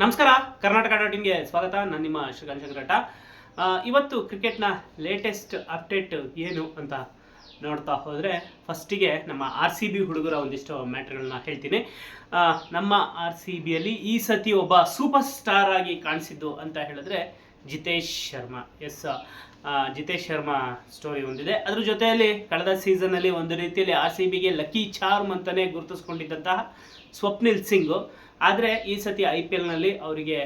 ನಮಸ್ಕಾರ, ಕರ್ನಾಟಕ ಡಾಟ್ ಇನ್ಗೆ ಸ್ವಾಗತ. ನಾನು ನಿಮ್ಮ ಶ್ರೀಕಾಂತ್ ಶಂಕರಟ ಇವತ್ತು ಕ್ರಿಕೆಟ್ನ ಲೇಟೆಸ್ಟ್ ಅಪ್ಡೇಟ್ ಏನು ಅಂತ ನೋಡ್ತಾ ಹೋದರೆ ಫಸ್ಟಿಗೆ ನಮ್ಮ ಆರ್ ಸಿ ಬಿ ಹುಡುಗರ ಒಂದಿಷ್ಟು ಮ್ಯಾಟ್ರ್ಗಳನ್ನ ಹೇಳ್ತೀನಿ. ನಮ್ಮ ಆರ್ ಸಿ ಬಿಯಲ್ಲಿ ಈ ಸತಿ ಒಬ್ಬ ಸೂಪರ್ ಸ್ಟಾರ್ ಆಗಿ ಕಾಣಿಸಿದ್ದು ಅಂತ ಹೇಳಿದ್ರೆ ಜಿತೇಶ್ ಶರ್ಮಾ. ಎಸ್ ಜಿತೇಶ್ ಶರ್ಮಾ ಸ್ಟೋರಿ ಹೊಂದಿದೆ ಅದ್ರ ಜೊತೆಯಲ್ಲಿ ಕಳೆದ ಸೀಸನಲ್ಲಿ ಒಂದು ರೀತಿಯಲ್ಲಿ ಆರ್ ಸಿ ಬಿಗೆ ಲಕ್ಕಿ ಚಾರ್ಮ್ ಅಂತಲೇ ಗುರುತಿಸ್ಕೊಂಡಿದ್ದಂತಹ ಸ್ವಪ್ನಿಲ್ ಸಿಂಗು. ಆದರೆ ಈ ಸತಿ ಐ ಪಿ ಎಲ್ನಲ್ಲಿ ಅವರಿಗೆ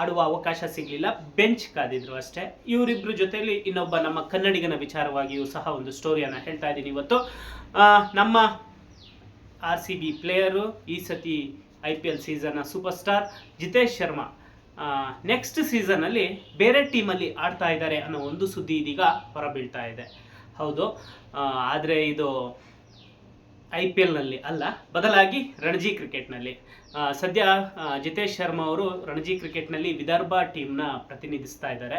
ಆಡುವ ಅವಕಾಶ ಸಿಗಲಿಲ್ಲ. ಬೆಂಚ್ ಕಾದಿದ್ರು ಅಷ್ಟೇ. ಇವರಿಬ್ಬರ ಜೊತೆಯಲ್ಲಿ ಇನ್ನೊಬ್ಬ ನಮ್ಮ ಕನ್ನಡಿಗನ ವಿಚಾರವಾಗಿಯೂ ಸಹ ಒಂದು ಸ್ಟೋರಿಯನ್ನು ಹೇಳ್ತಾ ಇದ್ದೀನಿ ಇವತ್ತು. ನಮ್ಮ ಆರ್ ಸಿ ಬಿ ಪ್ಲೇಯರು ಈ ಸತಿ I P L ಸೀಸನ್ನ super star Jitesh Sharma. Next ಸೀಸನಲ್ಲಿ ಬೇರೆ ಟೀಮಲ್ಲಿ ಆಡ್ತಾ ಇದ್ದಾರೆ ಅನ್ನೋ ಒಂದು ಸುದ್ದಿ ಇದೀಗ ಹೊರಬೀಳ್ತಾ ಇದೆ. ಹೌದು. ಆದರೆ ಇದು ಐ ಪಿ ಎಲ್ನಲ್ಲಿ ಅಲ್ಲ, ಬದಲಾಗಿ ರಣಜಿ ಕ್ರಿಕೆಟ್ನಲ್ಲಿ ಸದ್ಯ ಜಿತೇಶ್ ಶರ್ಮಾ ಅವರು ರಣಜಿ ಕ್ರಿಕೆಟ್ನಲ್ಲಿ ವಿದರ್ಭ ಟೀಮ್ನ ಪ್ರತಿನಿಧಿಸ್ತಾ ಇದ್ದಾರೆ.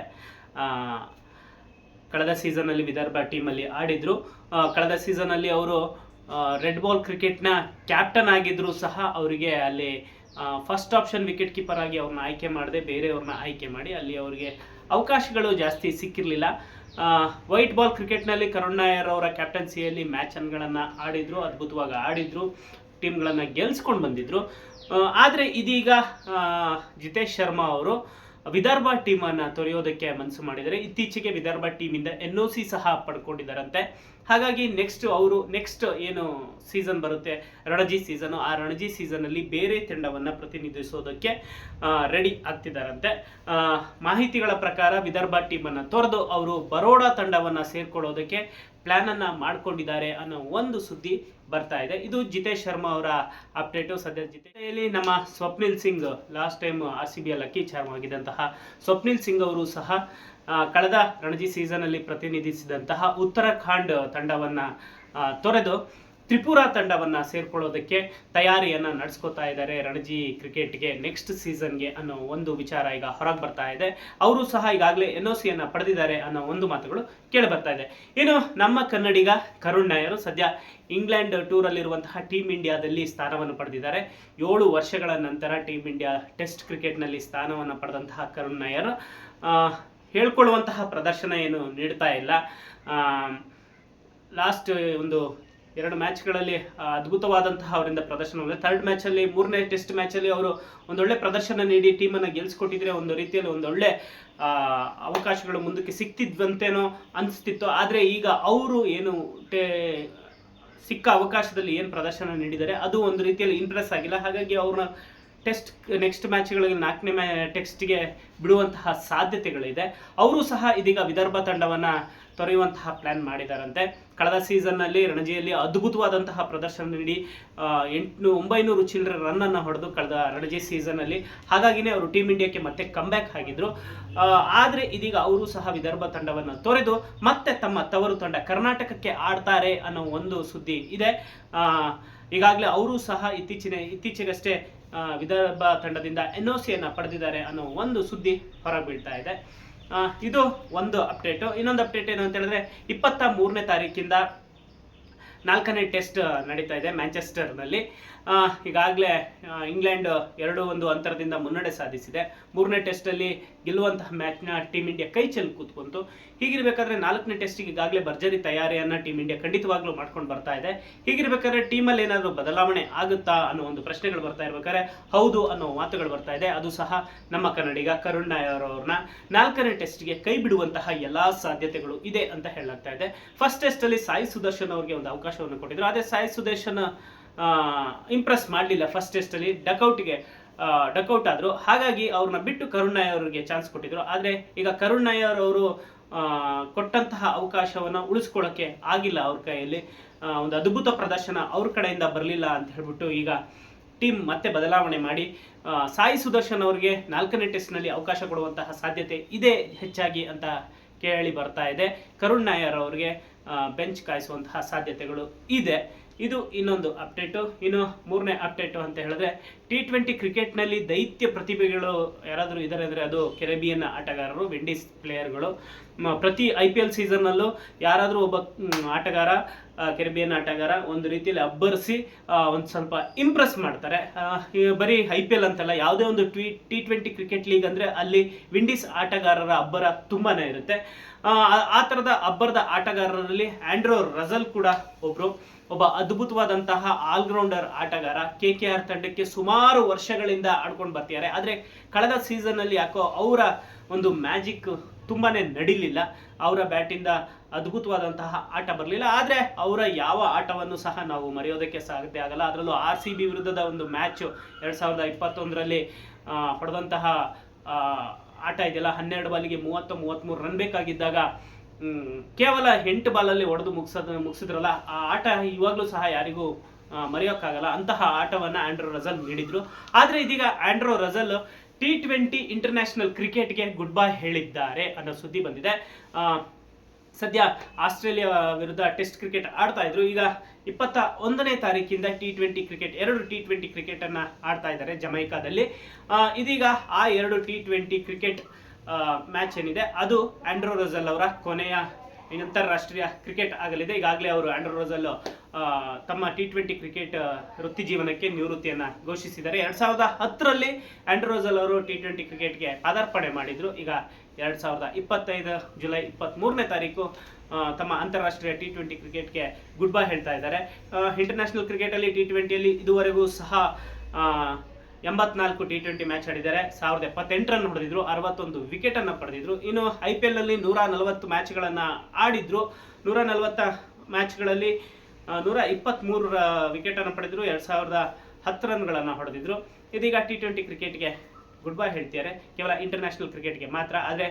ಕಳೆದ ಸೀಸನಲ್ಲಿ ವಿದರ್ಭ ಟೀಮಲ್ಲಿ ಆಡಿದ್ರು. ಕಳೆದ ಸೀಸನಲ್ಲಿ ಅವರು ರೆಡ್ ಬಾಲ್ ಕ್ರಿಕೆಟ್ನ ಕ್ಯಾಪ್ಟನ್ ಆಗಿದ್ರು ಸಹ ಅವರಿಗೆ ಅಲ್ಲಿ ಫಸ್ಟ್ ಆಪ್ಷನ್ ವಿಕೆಟ್ ಕೀಪರ್ ಆಗಿ ಅವ್ರನ್ನ ಆಯ್ಕೆ ಮಾಡದೆ ಬೇರೆಯವ್ರನ್ನ ಆಯ್ಕೆ ಮಾಡಿ ಅಲ್ಲಿ ಅವರಿಗೆ ಅವಕಾಶಗಳು ಜಾಸ್ತಿ ಸಿಕ್ಕಿರಲಿಲ್ಲ. ವೈಟ್ ಬಾಲ್ ಕ್ರಿಕೆಟ್ನಲ್ಲಿ ಕರುಣ್ ನಾಯರ್ ಅವರ ಕ್ಯಾಪ್ಟನ್ಸಿಯಲ್ಲಿ ಮ್ಯಾಚನ್ಗಳನ್ನು ಆಡಿದ್ರು, ಅದ್ಭುತವಾಗಿ ಆಡಿದ್ರು ಟೀಮ್ಗಳನ್ನು ಗೆಲ್ಸ್ಕೊಂಡು ಬಂದಿದ್ರು. ಆದರೆ ಇದೀಗ ಜಿತೇಶ್ ಶರ್ಮಾ ಅವರು ವಿದರ್ಭ ಟೀಮನ್ನು ತೊರೆಯೋದಕ್ಕೆ ಮನಸ್ಸು ಮಾಡಿದರೆ ಇತ್ತೀಚೆಗೆ ವಿದರ್ಭ ಟೀಮಿಂದ ಎನ್ ಒ ಸಿ ಸಹ ಪಡ್ಕೊಂಡಿದ್ದಾರಂತೆ. ಹಾಗಾಗಿ ನೆಕ್ಸ್ಟ್ ಅವರು ನೆಕ್ಸ್ಟ್ ಏನು ಸೀಸನ್ ಬರುತ್ತೆ? ರಣಜಿ ಸೀಸನ್ ಆ ರಣಜಿ ಸೀಸನಲ್ಲಿ ಬೇರೆ ತಂಡವನ್ನು ಪ್ರತಿನಿಧಿಸೋದಕ್ಕೆ ರೆಡಿ ಆಗ್ತಿದ್ದಾರಂತೆ. ಮಾಹಿತಿಗಳ ಪ್ರಕಾರ ವಿದರ್ಭ ಟೀಮನ್ನು ತೊರೆದು ಅವರು ಬರೋಡಾ ತಂಡವನ್ನು ಸೇರ್ಕೊಳ್ಳೋದಕ್ಕೆ ಪ್ಲ್ಯಾನನ್ನು ಮಾಡ್ಕೊಂಡಿದ್ದಾರೆ ಅನ್ನೋ ಒಂದು ಸುದ್ದಿ ಬರ್ತಾ ಇದೆ. ಇದು ಜಿತೇಶ್ ಶರ್ಮಾ ಅವರ ಅಪ್ಡೇಟು ಸದ್ಯ ಜಿತೆಯಲ್ಲಿ ನಮ್ಮ Swapnil Singh last time R C ಬಿಯ lucky charm ಆಗಿದ್ದಂತಹ ಸ್ವಪ್ನಿಲ್ ಸಿಂಗ್ ಅವರು ಸಹ ಕಳೆದ ರಣಜಿ ಸೀಸನಲ್ಲಿ ಪ್ರತಿನಿಧಿಸಿದಂತಹ ಉತ್ತರಾಖಂಡ್ ತಂಡವನ್ನು ತೊರೆದು ತ್ರಿಪುರಾ ತಂಡವನ್ನು ಸೇರ್ಕೊಳ್ಳೋದಕ್ಕೆ ತಯಾರಿಯನ್ನು ನಡೆಸ್ಕೊತಾ ಇದ್ದಾರೆ ರಣಜಿ ಕ್ರಿಕೆಟ್ಗೆ ನೆಕ್ಸ್ಟ್ ಸೀಸನ್ಗೆ ಅನ್ನೋ ಒಂದು ವಿಚಾರ ಈಗ ಹೊರಗೆ ಬರ್ತಾ ಇದೆ. ಅವರು ಸಹ ಈಗಾಗಲೇ ಎನ್ ಒ ಸಿಯನ್ನು ಪಡೆದಿದ್ದಾರೆ ಅನ್ನೋ ಒಂದು ಮಾತುಗಳು ಕೇಳಿ ಬರ್ತಾ ಇದೆ. ಇನ್ನು ನಮ್ಮ ಕನ್ನಡಿಗ ಕರುಣ್ ನಾಯರು ಸದ್ಯ ಇಂಗ್ಲೆಂಡ್ ಟೂರಲ್ಲಿರುವಂತಹ ಟೀಮ್ ಇಂಡಿಯಾದಲ್ಲಿ ಸ್ಥಾನವನ್ನು ಪಡೆದಿದ್ದಾರೆ. ಏಳು ವರ್ಷಗಳ ನಂತರ ಟೀಮ್ ಇಂಡಿಯಾ ಟೆಸ್ಟ್ ಕ್ರಿಕೆಟ್ನಲ್ಲಿ ಸ್ಥಾನವನ್ನು ಪಡೆದಂತಹ ಕರುಣ್ ನಾಯರು ಹೇಳ್ಕೊಳ್ಳುವಂತಹ ಪ್ರದರ್ಶನ ಏನು ನೀಡ್ತಾ ಇಲ್ಲ. ಲಾಸ್ಟ್ ಒಂದು ಎರಡು ಮ್ಯಾಚ್ಗಳಲ್ಲಿ ಅದ್ಭುತವಾದಂತಹ ಅವರಿಂದ ಪ್ರದರ್ಶನ ಥರ್ಡ್ ಮ್ಯಾಚಲ್ಲಿ, ಮೂರನೇ ಟೆಸ್ಟ್ ಮ್ಯಾಚಲ್ಲಿ ಅವರು ಒಂದೊಳ್ಳೆ ಪ್ರದರ್ಶನ ನೀಡಿ ಟೀಮನ್ನು ಗೆಲ್ಸ್ಕೊಟ್ಟಿದ್ರೆ ಒಂದು ರೀತಿಯಲ್ಲಿ ಒಂದೊಳ್ಳೆ ಅವಕಾಶಗಳು ಮುಂದಕ್ಕೆ ಸಿಕ್ತಿದ್ವಂತೇನೋ ಅನಿಸ್ತಿತ್ತು. ಆದರೆ ಈಗ ಅವರು ಏನು ಟೇ, ಸಿಕ್ಕ ಅವಕಾಶದಲ್ಲಿ ಏನು ಪ್ರದರ್ಶನ ನೀಡಿದ್ದಾರೆ, ಅದು ಒಂದು ರೀತಿಯಲ್ಲಿ ಇಂಪ್ರೆಸ್ ಆಗಿಲ್ಲ. ಹಾಗಾಗಿ ಅವ್ರನ್ನ ಟೆಸ್ಟ್, ನೆಕ್ಸ್ಟ್ ಮ್ಯಾಚ್ಗಳಿಗೆ ನಾಲ್ಕನೇ ಮ್ಯಾ, ಟೆಸ್ಟ್ಗೆ ಬಿಡುವಂತಹ ಸಾಧ್ಯತೆಗಳಿದೆ. ಅವರು ಸಹ ಇದೀಗ ವಿದರ್ಭ ತಂಡವನ್ನು ತೊರೆಯುವಂತಹ ಪ್ಲ್ಯಾನ್ ಮಾಡಿದಾರಂತೆ. ಕಳೆದ ಸೀಸನ್ನಲ್ಲಿ ರಣಜಿಯಲ್ಲಿ ಅದ್ಭುತವಾದಂತಹ ಪ್ರದರ್ಶನ ನೀಡಿ ಎಂಟು ಒಂಬೈನೂರು ಚಿಲ್ಲರೆ ರನ್ನನ್ನು ಹೊಡೆದು ಕಳೆದ ರಣಜಿ ಸೀಸನ್ನಲ್ಲಿ ಹಾಗಾಗಿನೇ ಅವರು ಟೀಮ್ ಇಂಡಿಯಾಕ್ಕೆ ಮತ್ತೆ ಕಮ್ಬ್ಯಾಕ್ ಆಗಿದ್ರು. ಆದರೆ ಇದೀಗ ಅವರು ಸಹ ವಿದರ್ಭ ತಂಡವನ್ನು ತೊರೆದು ಮತ್ತೆ ತಮ್ಮ ತವರು ತಂಡ ಕರ್ನಾಟಕಕ್ಕೆ ಆಡ್ತಾರೆ ಅನ್ನೋ ಒಂದು ಸುದ್ದಿ ಇದೆ. ಈಗಾಗಲೇ ಅವರು ಸಹ ಇತ್ತೀಚಿನ, ಇತ್ತೀಚೆಗಷ್ಟೇ ವಿದರ್ಭ ತಂಡದಿಂದ ಎನ್ ಒ ಸಿಯನ್ನು ಪಡೆದಿದ್ದಾರೆ ಅನ್ನೋ ಒಂದು ಸುದ್ದಿ ಹೊರಬೀಳ್ತಾ ಇದೆ. ಇದು ಒಂದು ಅಪ್ಡೇಟು ಇನ್ನೊಂದು ಅಪ್ಡೇಟ್ ಏನು ಅಂತ ಹೇಳಿದ್ರೆ ಇಪ್ಪತ್ತ ಮೂರನೇ ತಾರೀಕಿಂದ ನಾಲ್ಕನೇ ಟೆಸ್ಟ್ ನಡೀತಾ ಇದೆ ಮ್ಯಾಂಚೆಸ್ಟರ್ನಲ್ಲಿ. ಈಗಾಗಲೇ ಇಂಗ್ಲೆಂಡ್ ಎರಡು ಒಂದು ಅಂತರದಿಂದ ಮುನ್ನಡೆ ಸಾಧಿಸಿದೆ. ಮೂರನೇ ಟೆಸ್ಟಲ್ಲಿ ಗೆಲ್ಲುವಂತಹ ಮ್ಯಾಚ್ನ ಟೀಮ್ ಇಂಡಿಯಾ ಕೈ ಚೆಲ್ಲಿ ಕೂತ್ಕೊಂತು ಹೀಗಿರಬೇಕಾದ್ರೆ ನಾಲ್ಕನೇ ಟೆಸ್ಟಿಗೆ ಈಗಾಗಲೇ ಭರ್ಜರಿ ತಯಾರಿಯನ್ನು ಟೀಮ್ ಇಂಡಿಯಾ ಖಂಡಿತವಾಗ್ಲೂ ಮಾಡ್ಕೊಂಡು ಬರ್ತಾ ಇದೆ. ಹೀಗಿರಬೇಕಾದ್ರೆ ಟೀಮಲ್ಲಿ ಏನಾದರೂ ಬದಲಾವಣೆ ಆಗುತ್ತಾ ಅನ್ನೋ ಒಂದು ಪ್ರಶ್ನೆಗಳು ಬರ್ತಾ ಇರ್ಬೇಕಾದ್ರೆ ಹೌದು ಅನ್ನೋ ಮಾತುಗಳು ಬರ್ತಾ ಇದೆ. ಅದು ಸಹ ನಮ್ಮ ಕನ್ನಡಿಗ ಕರುಣ್ ನಾಯರ್ ಅವ್ರನ್ನ. ನಾಲ್ಕನೇ ಟೆಸ್ಟ್ಗೆ ಕೈ ಬಿಡುವಂತಹ ಎಲ್ಲಾ ಸಾಧ್ಯತೆಗಳು ಇದೆ ಅಂತ ಹೇಳಲಾಗ್ತಾ ಇದೆ. ಫಸ್ಟ್ ಟೆಸ್ಟಲ್ಲಿ ಸಾಯಿ ಸುದರ್ಶನ್ ಅವರಿಗೆ ಒಂದು ಅವಕಾಶವನ್ನು ಕೊಟ್ಟಿದ್ರು. ಆದರೆ ಸಾಯಿ ಸುದರ್ಶನ್ ಇಂಪ್ರೆಸ್ ಮಾಡಲಿಲ್ಲ ಫಸ್ಟ್ ಟೆಸ್ಟಲ್ಲಿ ಡಕೌಟ್ಗೆ ಡಕೌಟ್ ಆದರು. ಹಾಗಾಗಿ ಅವ್ರನ್ನ ಬಿಟ್ಟು ಕರುಣ್ ನಾಯರ್ ಅವರಿಗೆ ಚಾನ್ಸ್ ಕೊಟ್ಟಿದ್ರು. ಆದರೆ ಈಗ ಕರುಣ್ ನಾಯರ್ ಅವರು ಕೊಟ್ಟಂತಹ ಅವಕಾಶವನ್ನು ಉಳಿಸ್ಕೊಳ್ಳೋಕ್ಕೆ ಆಗಿಲ್ಲ ಅವ್ರ ಕೈಯಲ್ಲಿ. ಒಂದು ಅದ್ಭುತ ಪ್ರದರ್ಶನ ಅವ್ರ ಕಡೆಯಿಂದ ಬರಲಿಲ್ಲ ಅಂತ ಹೇಳ್ಬಿಟ್ಟು ಈಗ ಟೀಮ್ ಮತ್ತೆ ಬದಲಾವಣೆ ಮಾಡಿ ಸಾಯಿ ಸುದರ್ಶನ್ ಅವರಿಗೆ ನಾಲ್ಕನೇ ಟೆಸ್ಟ್ನಲ್ಲಿ ಅವಕಾಶ ಕೊಡುವಂತಹ ಸಾಧ್ಯತೆ ಇದೆ ಹೆಚ್ಚಾಗಿ ಅಂತ ಕೇಳಿ ಬರ್ತಾ ಇದೆ. ಕರುಣ್ ನಾಯರ್ ಅವರಿಗೆ ಬೆಂಚ್ ಕಾಯಿಸುವಂತಹ ಸಾಧ್ಯತೆಗಳು ಇದೆ. ಇದು ಇನ್ನೊಂದು ಅಪ್ಡೇಟು ಇನ್ನು ಮೂರನೇ ಅಪ್ಡೇಟು ಅಂತ ಹೇಳಿದ್ರೆ ಟಿ ಟ್ವೆಂಟಿ ಕ್ರಿಕೆಟ್ನಲ್ಲಿ ದೈತ್ಯ ಪ್ರತಿಭೆಗಳು ಯಾರಾದರೂ ಇದ್ದಾರೆ ಅಂದರೆ ಅದು ಕೆರೆಬಿಯನ್ ಆಟಗಾರರು ವಿಂಡೀಸ್ ಪ್ಲೇಯರ್ಗಳು ಪ್ರತಿ ಐ ಪಿ ಎಲ್ ಸೀಸನ್ನಲ್ಲೂ ಯಾರಾದರೂ ಒಬ್ಬ ಆಟಗಾರ ಕೆರಿಬಿಯನ್ ಆಟಗಾರ ಒಂದು ರೀತಿಯಲ್ಲಿ ಅಬ್ಬರಿಸಿ ಒಂದು ಸ್ವಲ್ಪ ಇಂಪ್ರೆಸ್ ಮಾಡ್ತಾರೆ. ಬರೀ ಐ ಪಿ ಎಲ್ ಅಂತಲ್ಲ, ಯಾವುದೇ ಒಂದು ಟ್ವಿ ಟಿ ಟ್ವೆಂಟಿ ಕ್ರಿಕೆಟ್ ಲೀಗ್ ಅಂದರೆ ಅಲ್ಲಿ ವಿಂಡೀಸ್ ಆಟಗಾರರ ಅಬ್ಬರ ತುಂಬಾ ಇರುತ್ತೆ. ಆ ಥರದ ಅಬ್ಬರದ ಆಟಗಾರರಲ್ಲಿ ಆ್ಯಂಡ್ರೋ ರಜಲ್ ಕೂಡ ಒಬ್ಬರು ಒಬ್ಬ ಅದ್ಭುತವಾದಂತಹ ಆಲ್ರೌಂಡರ್ ಆಟಗಾರ ಕೆ ಕೆ ಆರ್ ತಂಡಕ್ಕೆ ಸುಮಾರು ವರ್ಷಗಳಿಂದ ಆಡ್ಕೊಂಡು ಬರ್ತಿದ್ದಾರೆ. ಆದರೆ ಕಳೆದ ಸೀಸನ್ ಅಲ್ಲಿ ಯಾಕೋ ಅವರ ಒಂದು ಮ್ಯಾಜಿಕ್ ತುಂಬಾ ನಡಿಲಿಲ್ಲ. ಅವರ ಬ್ಯಾಟಿಂದ ಅದ್ಭುತವಾದಂತಹ ಆಟ ಬರಲಿಲ್ಲ. ಆದರೆ ಅವರ ಯಾವ ಆಟವನ್ನು ಸಹ ನಾವು ಮರೆಯೋದಕ್ಕೆ ಸಾಧ್ಯ ಆಗಲ್ಲ. ಅದರಲ್ಲೂ ಆರ್ ಸಿ ಬಿ ವಿರುದ್ಧದ ಒಂದು ಮ್ಯಾಚ್ ಎರಡು ಸಾವಿರದ ಇಪ್ಪತ್ತೊಂದರಲ್ಲಿ ಪಡೆದಂತಹ ಆಟ ಇದೆಯಲ್ಲ? ಹನ್ನೆರಡು ಬಾಲಿಗೆ ಮೂವತ್ತು ಮೂವತ್ತ್ಮೂರು ರನ್ ಬೇಕಾಗಿದ್ದಾಗ ಕೇವಲ ಎಂಟು ಬಾಲಲ್ಲಿ ಹೊಡೆದು ಮುಗಿಸೋದು ಮುಗಿಸಿದ್ರಲ್ಲ, ಆ ಆಟ ಇವಾಗಲೂ ಸಹ ಯಾರಿಗೂ ಮರೆಯೋಕ್ಕಾಗಲ್ಲ. ಅಂತಹ ಆಟವನ್ನು ಆಂಡ್ರೋ ರಜಲ್ ನೀಡಿದ್ರು. ಆದರೆ ಇದೀಗ Andre Russell T twenty international ಕ್ರಿಕೆಟ್ಗೆ ಗುಡ್ ಬೈ ಹೇಳಿದ್ದಾರೆ ಅನ್ನೋ ಸುದ್ದಿ ಬಂದಿದೆ. ಸದ್ಯ ಆಸ್ಟ್ರೇಲಿಯಾ ವಿರುದ್ಧ ಟೆಸ್ಟ್ ಕ್ರಿಕೆಟ್ ಆಡ್ತಾ ಇದ್ರು. ಈಗ ಇಪ್ಪತ್ತ ಒಂದನೇ ತಾರೀಕಿಂದ ಟಿ ಟ್ವೆಂಟಿ ಕ್ರಿಕೆಟ್ ಎರಡು ಟಿ ಟ್ವೆಂಟಿ ಕ್ರಿಕೆಟ್ ಅನ್ನ ಆಡ್ತಾ ಇದ್ದಾರೆ ಜಮೈಕಾದಲ್ಲಿ. ಇದೀಗ ಆ ಎರಡು ಟಿ ಟ್ವೆಂಟಿ ಕ್ರಿಕೆಟ್ ಮ್ಯಾಚ್ ಏನಿದೆ. ಅದು ಆಂಡ್ರೋ ರೋಸಲ್ ಅವರ ಕೊನೆಯ ಅಂತಾರಾಷ್ಟ್ರೀಯ ಕ್ರಿಕೆಟ್ ಆಗಲಿದೆ. ಈಗಾಗಲೇ ಅವರು ಆಂಡ್ರೋ ರೋಸಲ್ ತಮ್ಮ ಟಿ ಟ್ವೆಂಟಿ ಕ್ರಿಕೆಟ್ ವೃತ್ತಿ ಜೀವನಕ್ಕೆ ನಿವೃತ್ತಿಯನ್ನು ಘೋಷಿಸಿದ್ದಾರೆ. ಎರಡು ಸಾವಿರದ ಹತ್ತರಲ್ಲಿ ಆಂಡ್ರೋ ರೋಸಲ್ ಅವರು ಟಿ ಟ್ವೆಂಟಿ ಕ್ರಿಕೆಟ್ಗೆ ಪಾದಾರ್ಪಣೆ ಮಾಡಿದ್ರು. ಈಗ ಎರಡ್ ಸಾವಿರದ ಇಪ್ಪತ್ತೈದು ಜುಲೈ ಇಪ್ಪತ್ತ್ಮೂರನೇ ತಾರೀಕು ತಮ್ಮ ಅಂತಾರಾಷ್ಟ್ರೀಯ ಟಿ ಟ್ವೆಂಟಿ ಕ್ರಿಕೆಟ್ಗೆ ಗುಡ್ ಬೈ ಹೇಳ್ತಾ ಇದ್ದಾರೆ. ಇಂಟರ್ನ್ಯಾಷನಲ್ ಕ್ರಿಕೆಟಲ್ಲಿ ಟಿ ಟ್ವೆಂಟಿಯಲ್ಲಿ ಇದುವರೆಗೂ ಸಹ ಎಂಬತ್ನಾಲ್ಕು ಟಿ ಟ್ವೆಂಟಿ ಮ್ಯಾಚ್ ಆಡಿದ್ದಾರೆ. ಸಾವಿರದ ಎಪ್ಪತ್ತೆಂಟು ರನ್ ಹೊಡೆದಿದ್ರು, ಅರವತ್ತೊಂದು ವಿಕೆಟ್ ಅನ್ನು ಪಡೆದಿದ್ರು. ಇನ್ನು ಐ ಪಿ ಎಲ್ನಲ್ಲಿ ನೂರ ನಲವತ್ತು ಮ್ಯಾಚ್ಗಳನ್ನು ಆಡಿದ್ರು. ನೂರ ನಲವತ್ತ ಮ್ಯಾಚ್ಗಳಲ್ಲಿ ನೂರ ಇಪ್ಪತ್ತ್ಮೂರು ವಿಕೆಟ್ ಅನ್ನು ಪಡೆದಿದ್ರು. ಎರಡ್ ಸಾವಿರದ ಹತ್ತು ರನ್ಗಳನ್ನು ಹೊಡೆದಿದ್ರು. ಇದೀಗ ಟಿ ಟ್ವೆಂಟಿ ಕ್ರಿಕೆಟ್ಗೆ ಗುಡ್ ಬೈ ಹೇಳ್ತಿದ್ದಾರೆ. ಕೇವಲ ಇಂಟರ್ನ್ಯಾಷನಲ್ ಕ್ರಿಕೆಟ್ಗೆ ಮಾತ್ರ. ಆದರೆ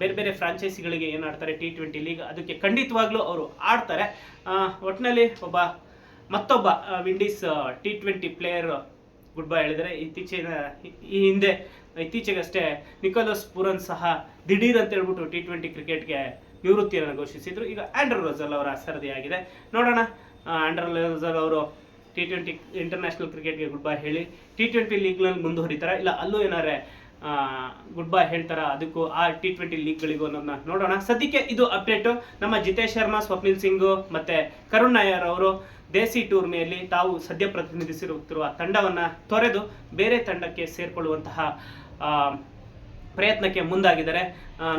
ಬೇರೆ ಬೇರೆ ಫ್ರಾಂಚೈಸಿಗಳಿಗೆ ಏನು ಆಡ್ತಾರೆ? ಟಿ ಟ್ವೆಂಟಿ ಲೀಗ್ ಅದಕ್ಕೆ ಖಂಡಿತವಾಗ್ಲೂ ಅವರು ಆಡ್ತಾರೆ. ಒಟ್ಟಿನಲ್ಲಿ ಒಬ್ಬ ಮತ್ತೊಬ್ಬ Windies T twenty player goodbye ಹೇಳಿದರೆ ಇತ್ತೀಚಿನ ಈ- ಹಿಂದೆ ಇತ್ತೀಚೆಗಷ್ಟೇ ನಿಕೋಲಸ್ ಪುರನ್ ಸಹ ದಿಢೀರ್ ಅಂತ ಹೇಳ್ಬಿಟ್ಟು ಟಿ ಟ್ವೆಂಟಿ ಕ್ರಿಕೆಟ್ಗೆ ನಿವೃತ್ತಿಯನ್ನು ಘೋಷಿಸಿದ್ರು. ಈಗ ಆಂಡ್ರೋ ರೋಜಲ್ ಅವರ ಸರದಿಯಾಗಿದೆ. ನೋಡೋಣ ಆ, ರೋಜಲ್ ಅವರು ಟಿ ಟ್ವೆಂಟಿ ಇಂಟರ್ನ್ಯಾಷನಲ್ ಕ್ರಿಕೆಟ್ಗೆ ಗುಡ್ ಬೈ ಹೇಳಿ ಟಿ ಟ್ವೆಂಟಿ ಲೀಗ್ನಲ್ಲಿ ಮುಂದುವರಿತಾರೆ? ಇಲ್ಲ ಅಲ್ಲೂ ಏನಾರೆ ಗುಡ್ ಬೈ ಹೇಳ್ತಾರ. ಅದಕ್ಕೂ ಆ ಟಿ ಟ್ವೆಂಟಿ ಲೀಗ್ಗಳಿಗೂ ಅನ್ನೋದನ್ನ ನೋಡೋಣ. ಸದ್ಯಕ್ಕೆ ಇದು ಅಪ್ಡೇಟು ನಮ್ಮ ಜಿತೇಶ್ ಶರ್ಮಾ, ಸ್ವಪ್ನಿಲ್ ಸಿಂಗು ಮತ್ತೆ ಕರುಣ್ ನಾಯರ್ ಅವರು ದೇಸಿ ಟೂರ್ನಿಯಲ್ಲಿ ತಾವು ಸದ್ಯ ಪ್ರತಿನಿಧಿಸಿರುತ್ತಿರುವ ತಂಡವನ್ನ ತೊರೆದು ಬೇರೆ ತಂಡಕ್ಕೆ ಸೇರ್ಕೊಳ್ಳುವಂತಹ ಪ್ರಯತ್ನಕ್ಕೆ ಮುಂದಾಗಿದ್ದಾರೆ.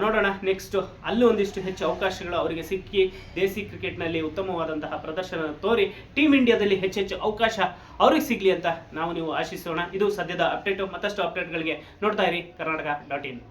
ನೋಡೋಣ ನೆಕ್ಸ್ಟ್ ಅಲ್ಲೂ ಒಂದಿಷ್ಟು ಹೆಚ್ಚು ಅವಕಾಶಗಳು ಅವರಿಗೆ ಸಿಕ್ಕಿ, ದೇಸಿ ಕ್ರಿಕೆಟ್ನಲ್ಲಿ ಉತ್ತಮವಾದಂತಹ ಪ್ರದರ್ಶನ ತೋರಿ ಟೀಮ್ ಇಂಡಿಯಾದಲ್ಲಿ ಹೆಚ್ಚೆಚ್ಚು ಅವಕಾಶ ಅವ್ರಿಗೆ ಸಿಗಲಿ ಅಂತ ನಾವು ನೀವು ಆಶಿಸೋಣ. ಇದು ಸದ್ಯದ ಅಪ್ಡೇಟು ಮತ್ತಷ್ಟು ಅಪ್ಡೇಟ್ಗಳಿಗೆ ನೋಡ್ತಾ ಇರಿ ಕರ್ನಾಟಕ ಡಾಟ್ ಇನ್.